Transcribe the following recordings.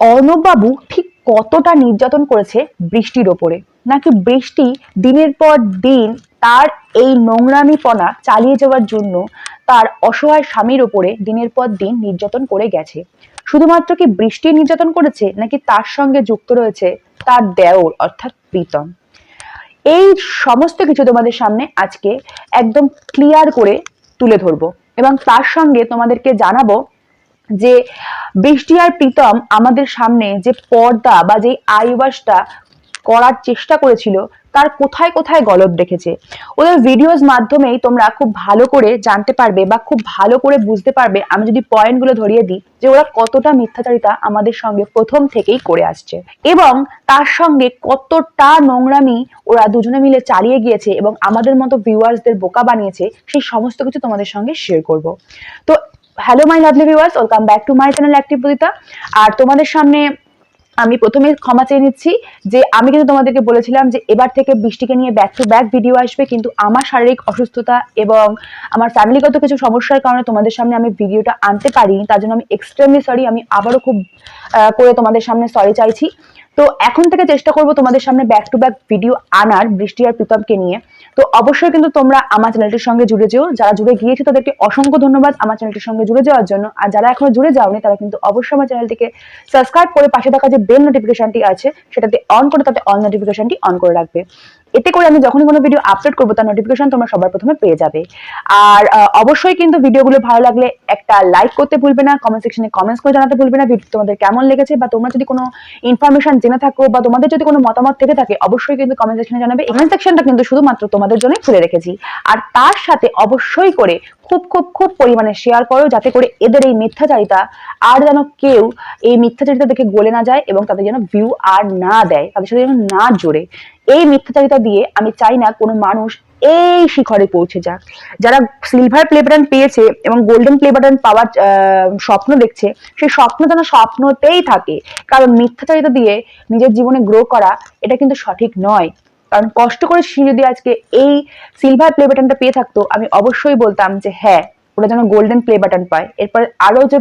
অর্ণববাবু ঠিক কতটা নির্যাতন করেছে বৃষ্টির ওপরে? নাকি বৃষ্টি দিনের পর দিন তার এই নোংরামিপনা চালিয়ে যাওয়ার জন্য তার অসহায় স্বামীর ওপরে দিনের পর দিন নির্যাতন করে গেছে? শুধুমাত্র কি বৃষ্টি নির্যাতন করেছে, নাকি তার সঙ্গে যুক্ত রয়েছে তার দেওর, অর্থাৎ প্রীতম? এই সমস্ত কিছু তোমাদের সামনে আজকে একদম ক্লিয়ার করে তুলে ধরবো এবং তার সঙ্গে তোমাদেরকে জানাব যে বৃষ্টি আর প্রীতম আমাদের সামনে যে পর্দা বা যে আইওয়াসটা করার চেষ্টা করেছিল, তার কোথায় কোথায় গলদ রেখেছে? ওদের ভিডিওস মাধ্যমেই তোমরা খুব ভালো করে জানতে পারবে বা খুব ভালো করে বুঝতে পারবে। আমি যদি পয়েন্টগুলো ধরিয়ে দিই যে ওরা কতটা মিথ্যাচারিতা আমাদের সঙ্গে প্রথম থেকেই করে আসছে এবং তার সঙ্গে কতটা নোংরামি ওরা দুজনে মিলে চালিয়ে গিয়েছে এবং আমাদের মতো ভিউয়ার্সদের বোকা বানিয়েছে, সেই সমস্ত কিছু তোমাদের সঙ্গে শেয়ার করব। তো hello my lovely viewers welcome back to my channel active বুদিতা আর তোমাদের সামনে আমি প্রথমে ক্ষমা চেয়ে নিচ্ছি যে আমি কিন্তু তোমাদেরকে বলেছিলাম যে এবার থেকে বৃষ্টিকে নিয়ে ব্যাক টু ব্যাক ভিডিও আসবে, কিন্তু আমার শারীরিক অসুস্থতা এবং আমার ফ্যামিলিগত কিছু সমস্যার কারণে তোমাদের সামনে আমি ভিডিওটা আনতে পারিনি, তার জন্য আমি এক্সট্রিমলি সরি আমি আবারও খুব করে তোমাদের সামনে সরি চাইছি। তো এখন থেকে চেষ্টা করব তোমাদের সামনে ব্যাক টু ব্যাক ভিডিও আনার বৃষ্টি আর প্রীতমকে নিয়ে। তো অবশ্যই কিন্তু তোমরা আমার চ্যানেলটির সঙ্গে জুড়ে যেও। যারা জুড়ে গিয়েছে তাদেরকে অসংখ্য ধন্যবাদ আমার চ্যানেলটির সঙ্গে জুড়ে যাওয়ার জন্য। আর যারা এখনও জুড়ে যাওনি, তারা কিন্তু অবশ্যই আমার চ্যানেলটিকে সাবস্ক্রাইব করে পাশে থাকা যে বেল নোটিফিকেশনটি আছে, সেটাতে অন করে তাতে অল নোটিফিকেশনটি অন করে রাখবে। এতে করে আমি যখনই কোনো ভিডিও আপলোড করব, তার নোটিফিকেশন তোমরা সবার প্রথমে পেয়ে যাবে। আর অবশ্যই কিন্তু ভিডিওগুলো ভালো লাগলে একটা লাইক করতে ভুলবে না কমেন্ট সেকশনে কমেন্টস করে জানাতে ভুলবে না ভিডিও তোমাদের কেমন লেগেছে বা তোমরা যদি কোনো ইনফরমেশন জেনে থাকো বা তোমাদের যদি কোনো মতামত থেকে থাকে, অবশ্যই কিন্তু কমেন্ট সেকশনে জানাবে। কমেন্ট সেকশনটা কিন্তু শুধুমাত্র তোমাদের জন্যই খুলে রেখেছি। আর তার সাথে অবশ্যই করে খুব খুব খুব পরিমাণে শেয়ার করো, যাতে করে এদের এই মিথ্যাচারিতা আর যেন কেউ এই মিথ্যাচারিতা দেখে গলে না যায় এবং তাদের যেন ভিউ আর না দেয়, তাদের সাথে যেন না জোড়ে। এই মিথ্যাচারিতা দিয়ে আমি চাই না কোনো মানুষ এই শিখরে পৌঁছে যাক। যারা সিলভার প্লে বাটন পেয়েছে এবং গোল্ডেন প্লে বাটন পাওয়ার স্বপ্ন দেখছে, সেই স্বপ্ন যেন স্বপ্নতেই থাকে। কারণ মিথ্যাচারিতা দিয়ে নিজের জীবনে গ্রো করা এটা কিন্তু সঠিক নয়। কারণ কষ্ট করে সে যদি আজকে এই সিলভার প্লে বাটনটা পেয়ে থাকতো, আমি অবশ্যই বলতাম যে হ্যাঁ ওরা যেন গোল্ডেন প্লে বাটন পায়। এরপরে আরও যে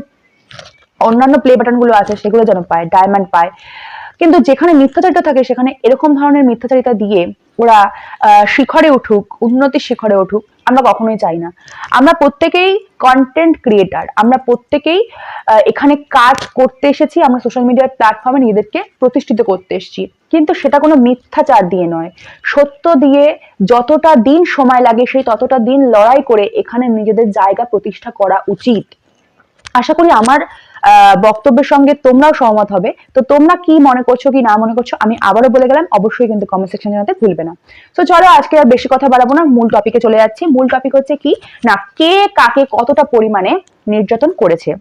অন্যান্য প্লে বাটনগুলো আছে, সেগুলো যেন পায় ডায়মন্ড পায়। কিন্তু যেখানে মিথ্যাচারিতা থাকে, সেখানে এরকম ধরনের মিথ্যাচারিতা দিয়ে ওরা শিখরে উঠুক, উন্নতির শিখরে উঠুক, আমরা কখনোই চাই না। আমরা প্রত্যেকেই কন্টেন্ট ক্রিয়েটার আমরা প্রত্যেকেই এখানে কাজ করতে এসেছি, আমরা সোশ্যাল মিডিয়ার প্ল্যাটফর্মে নিজেদেরকে প্রতিষ্ঠিত করতে এসেছি। কিন্তু সেটা কোনো মিথ্যাচার দিয়ে নয়। সত্য দিয়ে যতটা দিন সময় লাগে, সেই ততটা দিন লড়াই করে এখানে নিজেদের জায়গা প্রতিষ্ঠা করা উচিত। আশা করি আমার বক্তব্যের সঙ্গে তোমরাও সহমত হবে। তো তোমরা কি মনে করছ, কি না মনে করছ, আমি আবারও বলে গেলাম, অবশ্যই কিন্তু কমেন্ট সেকশন জানাতে ভুলবে না। তো চলো, আজকে আর বেশি কথা বাড়াবো না, মূল টপিকে চলে যাচ্ছি। মূল টপিক হচ্ছে কি? না, কে কাকে কতটা পরিমাণে নির্যাতন করেছে?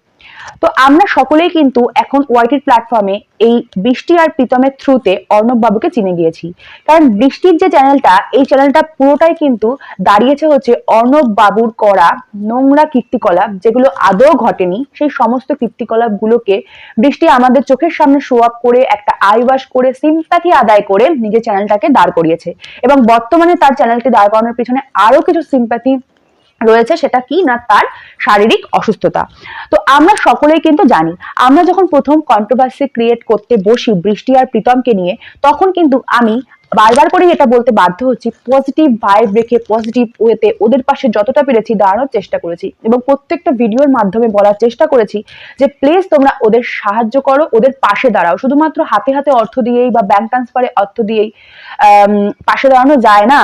তো আমরা সকলেই কিন্তু এখন ওয়াইটির প্ল্যাটফর্মে এই বৃষ্টি আর প্রীতমের থ্রুতে অর্ণব বাবুকে চিনে গিয়েছি। কারণ বৃষ্টির যে চ্যানেলটা এই চ্যানেলটা পুরোটাই কিন্তু দাঁড়িয়েছে হচ্ছে অর্ণব বাবুর করা নোংরা কীর্তিকলাপ যেগুলো আদৌ ঘটেনি। সেই সমস্ত কীর্তিকলাপ গুলোকে বৃষ্টি আমাদের চোখের সামনে শো আপ করে, একটা আইওয়াশ করে সিম্প্যাথি আদায় করে নিজের চ্যানেলটাকে দাঁড় করিয়েছে। এবং বর্তমানে তার চ্যানেলটি দাঁড় করানোর পিছনে আরও কিছু সিম্প্যাথি রয়েছে সেটা কি না তার শারীরিক অসুস্থতা। তো আমরা সকলেই কিন্তু জানি, আমরা যখন প্রথম কন্ট্রোভার্সি ক্রিয়েট করতে বসি বৃষ্টি আর প্রীতমকে নিয়ে, তখন কিন্তু আমি বারবার করে এটা বলতে বাধ্য হচ্ছি পজিটিভ ভাইব রেখে পজিটিভ ওয়েতে ওদের পাশে যতটা পেরেছি দাঁড়ানোর চেষ্টা করেছি এবং প্রত্যেকটা ভিডিওর মাধ্যমে বলার চেষ্টা করেছি যে প্লিজ তোমরা ওদের সাহায্য করো, ওদের পাশে দাঁড়াও। শুধুমাত্র হাতে হাতে অর্থ দিয়েই বা ব্যাংক ট্রান্সফারে অর্থ দিয়েই পাশে দাঁড়ানো যায় না।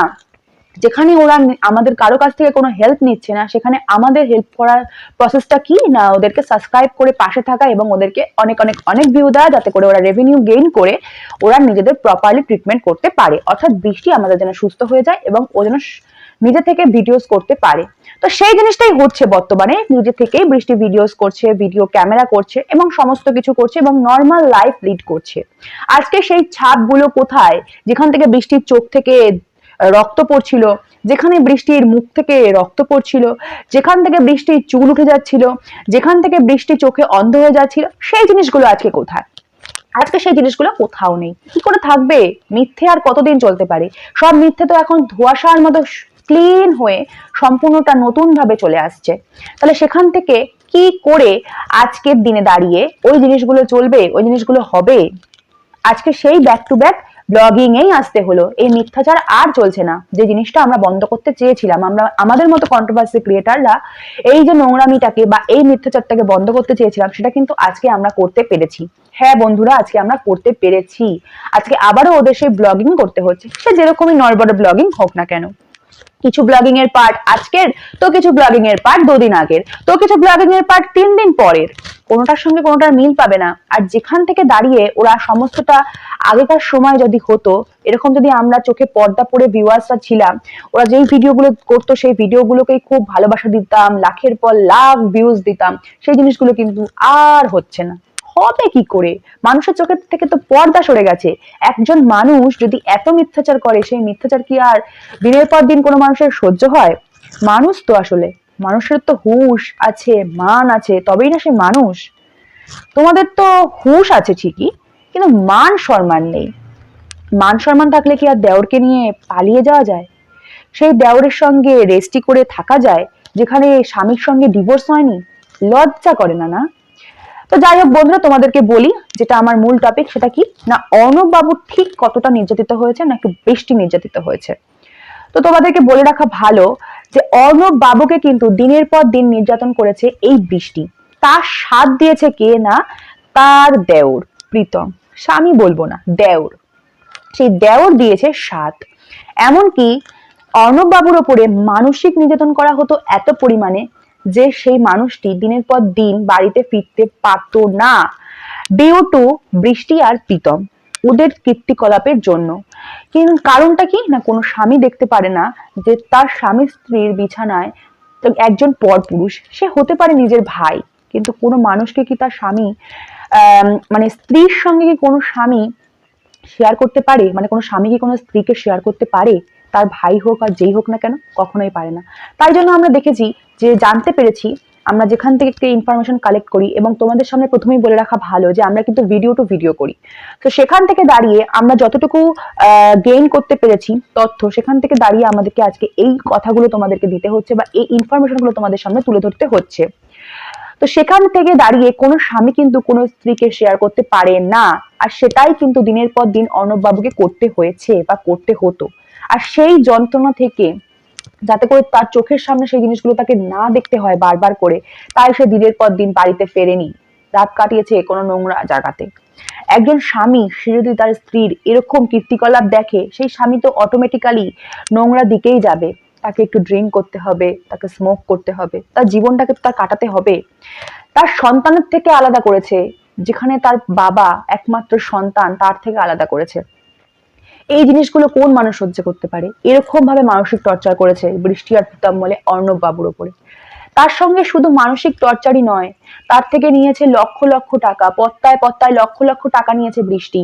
যেখানে ওরা আমাদের কারও কাছ থেকে কোনো হেল্প নিচ্ছে না, সেখানে আমাদের হেল্প করার প্রসেসটা কি? না, ওদেরকে সাবস্ক্রাইব করে পাশে থাকা এবং ওদেরকে অনেক অনেক অনেক ভিউ দেওয়া যাতে করে ওরা রেভিনিউ গেইন করে ওরা নিজেদের প্রপারলি ট্রিটমেন্ট করতে পারে। অর্থাৎ বৃষ্টি আমাদের যেন সুস্থ হয়ে যায় এবং ও যেন নিজে থেকে ভিডিওস করতে পারে। তো সেই জিনিসটাই হচ্ছে বর্তমানে। নিজে থেকেই বৃষ্টি ভিডিওস করছে ভিডিও ক্যামেরা করছে এবং সমস্ত কিছু করছে এবং নর্মাল লাইফ লিড করছে। আজকে সেই ছাপগুলো কোথায়? যেখান থেকে বৃষ্টির চোখ থেকে রক্ত পড়ছিল, যেখানে বৃষ্টির মুখ থেকে রক্ত পড়ছিল, যেখান থেকে বৃষ্টির চুল উঠে যাচ্ছিল, যেখান থেকে বৃষ্টি চোখে অন্ধ হয়ে যাচ্ছিল, সেই জিনিসগুলো আজকে কোথায়? আজকে সেই জিনিসগুলো কোথাও নেই। কি করে থাকবে? মিথ্যে আর কতদিন চলতে পারে? সব মিথ্যে তো এখন ধোঁয়াশার মতো ক্লিন হয়ে সম্পূর্ণটা নতুন ভাবে চলে আসছে। তাহলে সেখান থেকে কি করে আজকের দিনে দাঁড়িয়ে ওই জিনিসগুলো চলবে, ওই জিনিসগুলো হবে? আজকে সেই ব্যাক টু ব্যাক ব্লগিং এই আসতে হলো। এই মিথ্যাচার আর চলছে না। যে জিনিসটা আমরা বন্ধ করতে চেয়েছিলাম, আমরা আমাদের মতো কন্ট্রোভার্সি ক্রিয়েটাররা এই যে নোংরামিটাকে বা এই মিথ্যাচারটাকে বন্ধ করতে চেয়েছিলাম, সেটা কিন্তু আজকে আমরা করতে পেরেছি। হ্যাঁ বন্ধুরা, আজকে আমরা করতে পেরেছি। আজকে আবারও ওদের সেই ব্লগিং করতে হচ্ছে। সে যেরকমই নরবড় ব্লগিং হোক না কেন। কিছু ব্লগিং এর পার্ট আজকের, তো কিছু ব্লগিং এর পার্ট দুদিন আগের, তো কিছু ব্লগিং এর পার্ট তিন দিন পরের। কোনোটার সঙ্গে কোনোটার মিল পাবে না। আর যেখান থেকে দাঁড়িয়ে ওরা সমস্তটা আগেকার সময় যদি হতো, এরকম যদি আমরা চোখে পর্দা পরে ভিউয়ার্সরা ছিলাম, ওরা যেই ভিডিওগুলো করতো, সেই ভিডিওগুলোকেই খুব ভালোবাসা দিতাম, লাখের পর লাখ ভিউজ দিতাম, সেই জিনিসগুলো কিন্তু আর হচ্ছে না। হবে কি করে? মানুষের চোখের থেকে তো পর্দা সরে গেছে। একজন মানুষ যদি এত মিথ্যাচার করে, সেই মিথ্যাচার কি আর দিনের পর দিন কোনো মানুষের সহ্য হয়? মানুষ তো আসলে, মানুষের তো হুঁশ আছে, মান আছে, তবেই না সে মানুষ। তোমাদের তো হুঁশ আছে ঠিকই, কিন্তু মান সম্মান নেই। মান সম্মান থাকলে কি আর দেওরকে নিয়ে পালিয়ে যাওয়া যায়? সেই দেওরের সঙ্গে রেস্টি করে থাকা যায়, যেখানে স্বামীর সঙ্গে ডিভোর্স হয়নি? লজ্জা করে না না? তো যাই হোক বন্ধুরা, তোমাদেরকে বলি যেটা আমার মূল টপিক সেটা কি? না, অর্ণব ঠিক কতটা নির্যাতিত হয়েছে না একটু বেশি নির্যাতিত হয়েছে? তো তোমাদেরকে বলে রাখা ভালো যে অর্ণব বাবুকে কিন্তু দিনের পর দিন নির্যাতন করেছে এই বৃষ্টি। তার সাথ দিয়েছে কে না? তার দেওর, প্রীতম। স্বামী বলব না, দেওর। সেই দেওর দিয়েছে সাথ। এমনকি অর্ণব বাবুর ওপরে মানসিক নির্যাতন করা হতো এত পরিমাণে যে সেই মানুষটি দিনের পর দিন বাড়িতে ফিরতে পারত না। ডিউ টু বৃষ্টি আর প্রীতম, ওদের কীর্তিকলাপের জন্য। কিন্তু কারণটা কি? না, কোনো স্বামী দেখতে পারে না যে তার স্বামী স্ত্রীর বিছানায় একজন পরপুরুষ। সে হতে পারে নিজের ভাই, কিন্তু কোনো মানুষকে কি তার স্বামী মানে স্ত্রীর সঙ্গে কি কোনো স্বামী শেয়ার করতে পারে? মানে কোনো স্বামী কি কোনো স্ত্রীকে শেয়ার করতে পারে? তার ভাই হোক আর যেই হোক না কেন, কখনোই পারে না। তাই জন্য আমরা দেখেছি যে জানতে পেরেছি, আমরা যেখান থেকে একটা ইনফরমেশন কালেক্ট করি এবং তোমাদের সামনে প্রথমেই বলে রাখা ভালো যে আমরা কিন্তু ভিডিও টু ভিডিও করি। তো সেখান থেকে দাঁড়িয়ে আমরা যতটুকু গেইন করতে পেরেছি তথ্য, সেখান থেকে দাঁড়িয়ে আমাদেরকে আজকে এই কথাগুলো তোমাদেরকে দিতে হচ্ছে বা এই ইনফরমেশনগুলো তোমাদের সামনে তুলে ধরতে হচ্ছে। তো সেখান থেকে দাঁড়িয়ে কোনো স্বামী কিন্তু কোনো স্ত্রীকে শেয়ার করতে পারে না। আর সেটাই কিন্তু দিনের পর দিন অর্ণব বাবুকে করতে হয়েছে বা করতে হতো। আর সেই যন্ত্রণা থেকে যাতে করে তার চোখের সামনে সেই জিনিসগুলো তাকে না দেখতে হয় বারবার করে, তাই সে দিনের পর দিন বাড়িতে ফেরেনি। রাত কাটিয়েছে কোনো নোংরা জায়গাতে। একজন স্বামী সে যদি তার স্ত্রীর এরকম কীর্তিকলাপ দেখে, সেই স্বামী তো অটোমেটিক্যালি নোংরা দিকেই যাবে। তাকে একটু ড্রিঙ্ক করতে হবে, তাকে স্মোক করতে হবে, তার জীবনটাকে তো তার কাটাতে হবে। তার সন্তানের থেকে আলাদা করেছে, যেখানে তার বাবা একমাত্র সন্তান, তার থেকে আলাদা করেছে। এই জিনিসগুলো কোন মানুষ সহ্য করতে পারে? এরকম ভাবে মানসিক টর্চার করেছে বৃষ্টি আর প্রীতম বলে অর্ণব বাবুর ওপরে। তার সঙ্গে শুধু মানসিক টর্চারই নয়, তার থেকে নিয়েছে লক্ষ লক্ষ টাকা, পত্তায় পত্তায় লক্ষ লক্ষ টাকা নিয়েছে বৃষ্টি।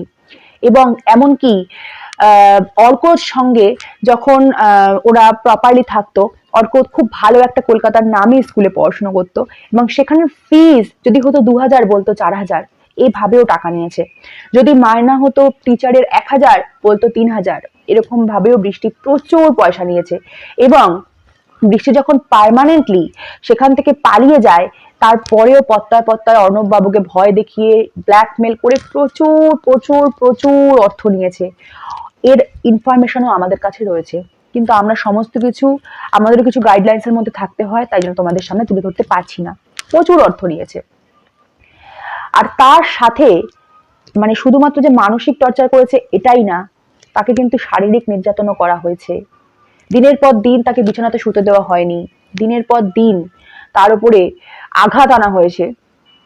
এবং এমনকি অর্কর সঙ্গে যখন ওরা প্রপারলি থাকতো অর্ক খুব ভালো একটা কলকাতার নামে স্কুলে পড়াশোনা করতো। এবং সেখানে ফিস যদি হতো দু হাজার বলতো চার হাজার এভাবেও টাকা নিয়েছে। যদি মায়না হতো টিচারের এক হাজার, বলতো তিন হাজার। এরকম ভাবেও বৃষ্টি প্রচুর পয়সা নিয়েছে। এবং বৃষ্টি যখন পারমানেন্টলি সেখান থেকে পালিয়ে যায়, তারপরেও পত্তায় পত্তায় অর্ণব বাবুকে ভয় দেখিয়ে ব্ল্যাকমেল করে প্রচুর প্রচুর প্রচুর অর্থ নিয়েছে। এর ইনফরমেশনও আমাদের কাছে রয়েছে। কিন্তু আমরা সমস্ত কিছু আমাদের কিছু গাইডলাইন্সের মধ্যে থাকতে হয়, তাই জন্য তোমাদের সামনে তুলে ধরতে পারছি না। প্রচুর অর্থ নিয়েছে। আর তার সাথে মানে শুধুমাত্র যে মানসিক টর্চার করেছে এটাই না, তাকে কিন্তু শারীরিক নির্যাতনও করা হয়েছে। দিনের পর দিন তাকে বিছানাতে শুতে দেওয়া হয়নি। দিনের পর দিন তার উপরে আঘাত আনা হয়েছে,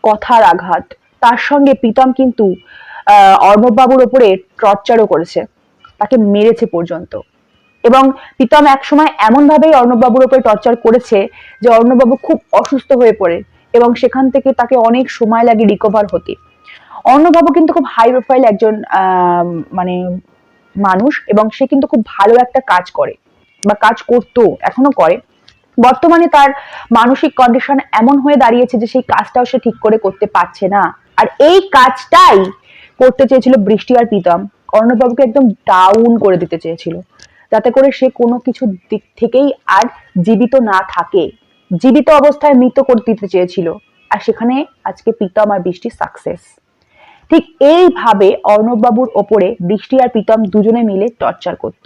কথার আঘাত। তার সঙ্গে প্রীতম কিন্তু, আহ অর্ণব ওপরে টর্চারও করেছে। তাকে মেরেছে পর্যন্ত। এবং প্রীতম একসময় এমন ভাবেই অর্ণব বাবুর উপরে টর্চার করেছে যে অর্ণব বাবু খুব অসুস্থ হয়ে পড়ে। এবং সেখান থেকে তাকে অনেক সময় লাগে রিকভার হতে। অর্ণবাবু কিন্তু খুব হাই প্রোফাইল একজন মানে মানুষ এবং সে কিন্তু খুব ভালো একটা কাজ করে বা কাজ করতো, এখনও করে। বর্তমানে তার মানসিক কন্ডিশন এমন হয়ে দাঁড়িয়েছে যে সেই কাজটাও সে ঠিক করে করতে পারছে না। আর এই কাজটাই করতে চেয়েছিল বৃষ্টি আর প্রীতম। অর্ণবাবুকে একদম ডাউন করে দিতে চেয়েছিল। যাতে করে সে কোনো কিছু দিক থেকেই আর জীবিত না থাকে। জীবিত অবস্থায় মৃত করে দিতে চেয়েছিল। আর সেখানে আজকে প্রীতম আর বৃষ্টি সাকসেস ঠিক এইভাবে অর্ণববাবুর ওপরে বৃষ্টি আর প্রীতম দুজনে মিলে টর্চার করত।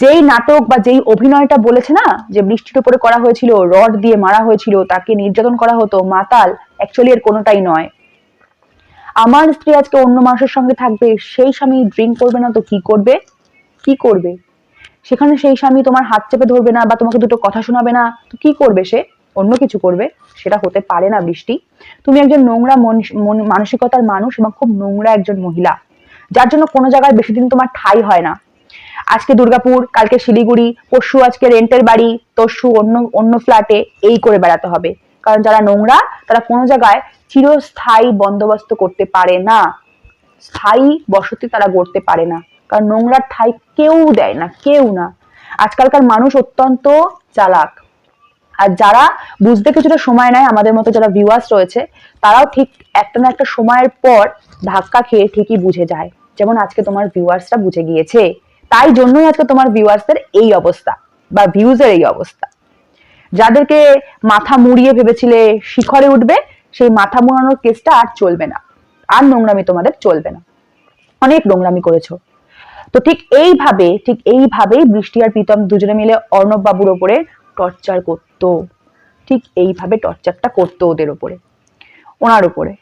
যেই নাটক বা যেই অভিনয়টা বলেছে না, যে বৃষ্টির উপরে করা হয়েছিল, রড দিয়ে মারা হয়েছিল, তাকে নির্যাতন করা হতো, মাতাল অ্যাকচুয়ালি এর কোনোটাই নয়। আমার স্ত্রী আজকে অন্য মানুষের সঙ্গে থাকবে, সেই স্বামী ড্রিঙ্ক করবে না তো কি করবে? কি করবে? সেখানে সেই স্বামী তোমার হাত চেপে ধরবে না বা তোমাকে দুটো কথা শোনাবে না। তো কি করবে সে? অন্য কিছু করবে? সেটা হতে পারে না বৃষ্টি। তুমি একজন নোংরা মন- মন- মানসিকতার মানুষ এবং খুব নোংরা একজন মহিলা। যার জন্য কোনো জায়গায় বেশি দিন তোমার ঠাই হয় না। আজকে দুর্গাপুর, কালকে শিলিগুড়ি, পরশু আজকে রেন্টের বাড়ি, তরশু অন্য অন্য ফ্ল্যাটে এই করে বেড়াতে হবে। কারণ যারা নোংরা, তারা কোনো জায়গায় চিরস্থায়ী বন্দোবস্ত করতে পারে না। স্থায়ী বসতি তারা গড়তে পারে না। কারণ নোংরার ঠাই কেউ দেয় না, কেউ না। আজকালকার মানুষ অত্যন্ত চালাক। আর যারা বুঝতে কিছুটা সময় নেয়, আমাদের মতো যারা ভিউয়ার্স রয়েছে, তারাও ঠিক একটা না একটা সময়ের পর ধাক্কা খেয়ে ঠিকই বুঝে যায়। যেমন আজকে তোমার ভিউয়ার্সরা বুঝে গিয়েছে। তাই জন্যই আজকে তোমার ভিউয়ার্সদের এই অবস্থা বা ভিউজের এই অবস্থা। যাদেরকে মাথা মুড়িয়ে ভেবেছিলে শিখরে উঠবে, সেই মাথা মুড়ানোর কেসটা আর চলবে না। আর নোংরামি তোমাদের চলবে না। অনেক নোংরামি করেছ। তো ঠিক এইভাবে, ঠিক এইভাবেই বৃষ্টি আর প্রীতম দুজনে মিলে অর্ণব বাবুর ওপরে টর্চার করতো। ঠিক এইভাবে টর্চারটা করতো ওদের ওপরে, ওনার উপরে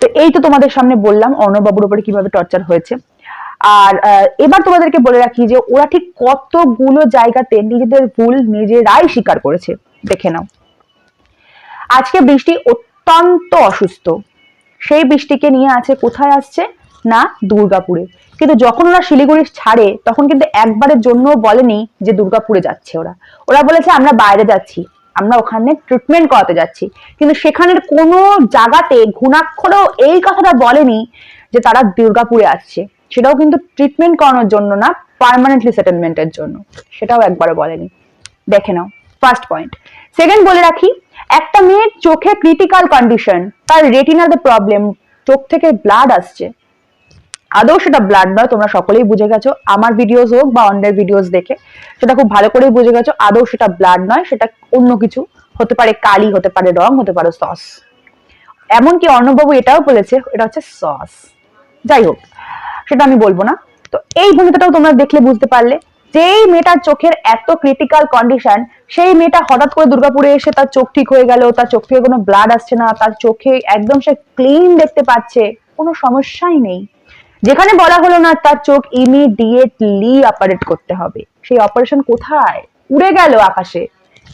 তো এই তো তোমাদের সামনে বললাম অর্ণব বাবুর উপরে কীভাবে টর্চার হয়েছে। আর এবার তোমাদেরকে বলে রাখি যে ওরা ঠিক কতগুলো জায়গাতে নিজেদের ভুল নিজেরাই স্বীকার করেছে। দেখে নাও। আজকে বৃষ্টি অত্যন্ত অসুস্থ। সেই বৃষ্টিকে নিয়ে আছে কোথায় আসছে? না, দুর্গাপুরে। কিন্তু যখন ওরা শিলিগুড়ি ছাড়ে, তখন কিন্তু একবারের জন্য বলেনি যে দুর্গাপুরে যাচ্ছে ওরা। ওরা বলেছে, আমরা বাইরে যাচ্ছি। আমরা ওখানে ট্রিটমেন্ট করাতে যাচ্ছি। কিন্তু সেখানের কোনো জায়গাতে ঘুণাক্ষরেও এই কথাটা বলেনি যে তারা দুর্গাপুরে আসছে। সেটাও কিন্তু ট্রিটমেন্ট করানোর জন্য না পার্মানেন্টলি সেটেলমেন্টের জন্য। সেটাও একবারে বলেনি। দেখে নাও ফার্স্ট পয়েন্ট সেকেন্ড বলে রাখি, একটা মেয়ের চোখে ক্রিটিক্যাল কন্ডিশন তার রেটিনাতে প্রবলেম চোখ থেকে ব্লাড আসছে। আদৌ সেটা ব্লাড নয়, তোমরা সকলেই বুঝে গেছো। আমার ভিডিওস হোক বা অন্যের ভিডিওস দেখে, সেটা খুব ভালো করেই বুঝে গেছো, আদৌ সেটা ব্লাড নয়, সেটা অন্য কিছু। হতে পারে কালি, হতে পারে রং, হতে পারে সস এমনকি অর্ণববাবু এটাও বলেছে, এটা হচ্ছে সস যাই হোক, সেটা আমি বলব না। তো এই ভূমিকাটাও তোমরা দেখলে বুঝতে পারলে, যেই মেয়েটার চোখের এত ক্রিটিক্যাল কন্ডিশন সেই মেয়েটা হঠাৎ করে দুর্গাপুরে এসে তার চোখ ঠিক হয়ে গেল, তার চোখ থেকে কোনো ব্লাড আসছে না, তার চোখে একদম সে ক্লিন দেখতে পাচ্ছে, কোনো সমস্যাই নেই। যেখানে বলা হলো না তার চোখ ইমিডিয়েটলি অপারেট করতে হবে। সেই অপারেশন কোথায়? উড়ে গেল আকাশে।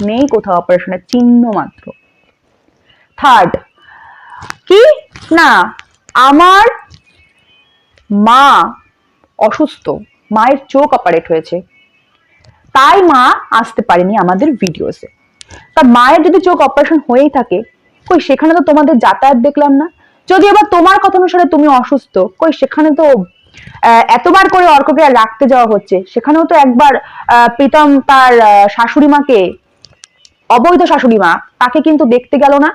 নেই কোথাও অপারেশনের চিহ্ন মাত্র। থার্ড কি? না, আমার মা অসুস্থ। মায়ের চোখ অপারেট হয়েছে। তাই মা আসতে পারেনি আমাদের ভিডিওসে তা মায়ের যদি চোখ অপারেশন হয়েই থাকে, কই সেখানে তো তোমাদের যাতায়াত দেখলাম না? যদি আবার তোমার কথা অনুসারে তুমি অসুস্থ, কই সেখানে তো এতবার করে অর্ককে রাখতে যাওয়া হচ্ছে, সেখানেও তো একবার প্রীতম তার শাশুড়ি মাকে, অবৈধ শাশুড়ি মা, তাকে কিন্তু দেখতে গেল না।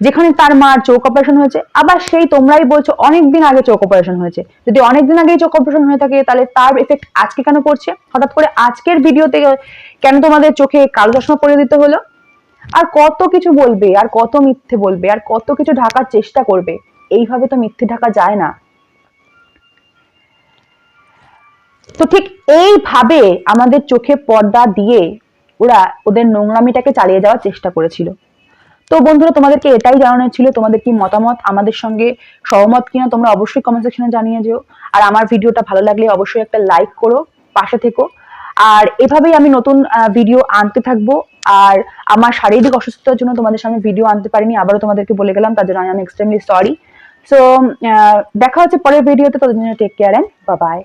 যেখানে তার মার চোখ অপারেশন হয়েছে, আবার সেই তোমরাই বলছো অনেকদিন আগে চোখ অপারেশন হয়েছে। যদি অনেকদিন আগেই চোখ অপারেশন হয়ে থাকে, তাহলে তার এফেক্ট আজকে কেন পড়ছে? হঠাৎ করে আজকের ভিডিওতে কেন তোমাদের চোখে কালো চশমা পরে দিতে হলো? আর কত কিছু বলবে, আর কত মিথ্যে বলবে, আর কত কিছু ঢাকার চেষ্টা করবে, এইভাবে তো মিথ্যে ঢাকা যায় না। তো ঠিক এইভাবে আমাদের চোখে পর্দা দিয়ে ওরা ওদের নোংরামিটাকে চালিয়ে যাওয়ার চেষ্টা করেছিল। তো বন্ধুরা, তোমাদেরকে এটাই জানানোর ছিল তোমাদের কি মতামত, আমাদের সঙ্গে সহমত কিনা তোমরা অবশ্যই কমেন্ট সেকশনে জানিয়ে যেও। আর আমার ভিডিওটা ভালো লাগলে অবশ্যই একটা লাইক করো, পাশে থেকো। আর এভাবেই আমি নতুন ভিডিও আনতে থাকব। আর আমার শারীরিক অসুস্থতার জন্য তোমাদের সামনে ভিডিও আনতে পারিনি, আবারও তোমাদেরকে বলে গেলাম, তার জন্য I am extremely sorry so দেখা হচ্ছে পরের ভিডিওতে তোদের জন্য টেক কেয়ার অ্যান্ড বাই